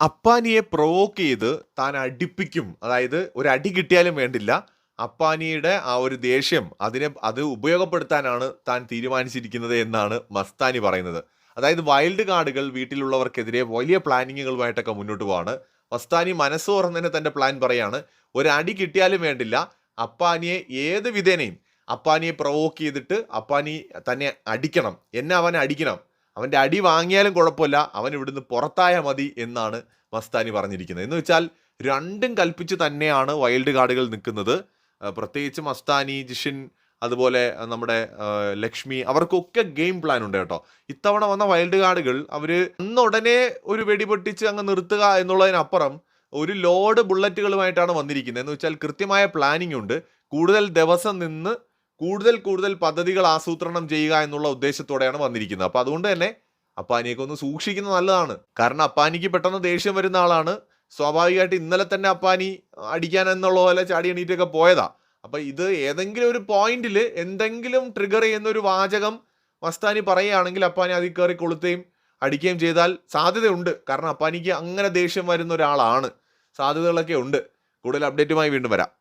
അപ്പാനിയെ provoke ചെയ്ത് താൻ അടിപ്പിക്കും. അതായത് ഒരു അടി കിട്ടിയാലും വേണ്ടില്ല. അപ്പാനിയുടെ ആ ഒരു ദേഷ്യം അതിനെ അത് ഉപയോഗപ്പെടുത്താനാണ് താൻ തീരുമാനിച്ചിരിക്കുന്നത് എന്നാണ് മസ്താനി പറയുന്നത്. അതായത് വൈൽഡ് കാർഡുകൾ വീട്ടിലുള്ളവർക്കെതിരെ വലിയ പ്ലാനിങ്ങുകളുമായിട്ടൊക്കെ മുന്നോട്ട് പോവാണ്. മസ്താനി മനസ്സ് തുറന്ന് തന്നെ തന്റെ പ്ലാൻ പറയാണ് ഒരു അടി കിട്ടിയാലും വേണ്ടില്ല. അപ്പാനിയെ ഏത് വിധേനയും അപ്പാനിയെ പ്രൊവോക്ക് ചെയ്തിട്ട് അപ്പാനി തന്നെ അടിക്കണം. എന്നെ അവനെ അടിക്കണം. അവന്റെ അടി വാങ്ങിയാലും കുഴപ്പമില്ല അവൻ ഇവിടുന്ന് പുറത്തായ മതി എന്നാണ് മസ്താനി പറഞ്ഞിരിക്കുന്നത്. എന്ന് വെച്ചാൽ രണ്ടും കൽപ്പിച്ച് തന്നെയാണ് വൈൽഡ് കാർഡുകൾ നിൽക്കുന്നത്. പ്രത്യേകിച്ച് മസ്താനി ജിഷിൻ അതുപോലെ നമ്മുടെ ലക്ഷ്മി അവർക്കൊക്കെ ഗെയിം പ്ലാൻ ഉണ്ട് കേട്ടോ. ഇത്തവണ വന്ന വൈൽഡ് കാർഡുകൾ അവർ അന്നുടനെ ഒരു വെടിപൊട്ടിച്ച് അങ്ങ് നിർത്തുക എന്നുള്ളതിനപ്പുറം ഒരു ലോഡ് ബുള്ളറ്റുകളുമായിട്ടാണ് വന്നിരിക്കുന്നത്. എന്ന് വെച്ചാൽ കൃത്യമായ പ്ലാനിംഗ് ഉണ്ട്. കൂടുതൽ ദിവസം നിന്ന് കൂടുതൽ കൂടുതൽ പദ്ധതികൾ ആസൂത്രണം ചെയ്യുക എന്നുള്ള ഉദ്ദേശത്തോടെയാണ് വന്നിരിക്കുന്നത്. അപ്പോൾ അതുകൊണ്ട് തന്നെ അപ്പാനിയൊക്കെ ഒന്ന് സൂക്ഷിക്കുന്നത് നല്ലതാണ്. കാരണം അപ്പാനിക്ക് പെട്ടെന്ന് ദേഷ്യം വരുന്ന ആളാണ്. സ്വാഭാവികമായിട്ട് ഇന്നലെ തന്നെ അപ്പാനി അടിക്കാൻ എന്നുള്ള പോലെ ചാടി എണീറ്റൊക്കെ പോയതാ. അപ്പൊ ഇത് ഏതെങ്കിലും ഒരു പോയിന്റിൽ എന്തെങ്കിലും ട്രിഗർ ചെയ്യുന്ന ഒരു വാചകം മസ്താനി പറയുകയാണെങ്കിൽ അപ്പാനി അതിൽ കയറി കൊളുത്തുകയും അടിക്കുകയും ചെയ്താൽ സാധ്യതയുണ്ട്. കാരണം അപ്പാനിക്ക് അങ്ങനെ ദേഷ്യം വരുന്ന ഒരാളാണ്. സാധ്യതകളൊക്കെ ഉണ്ട്. കൂടുതൽ അപ്ഡേറ്റുമായി വീണ്ടും വരാം.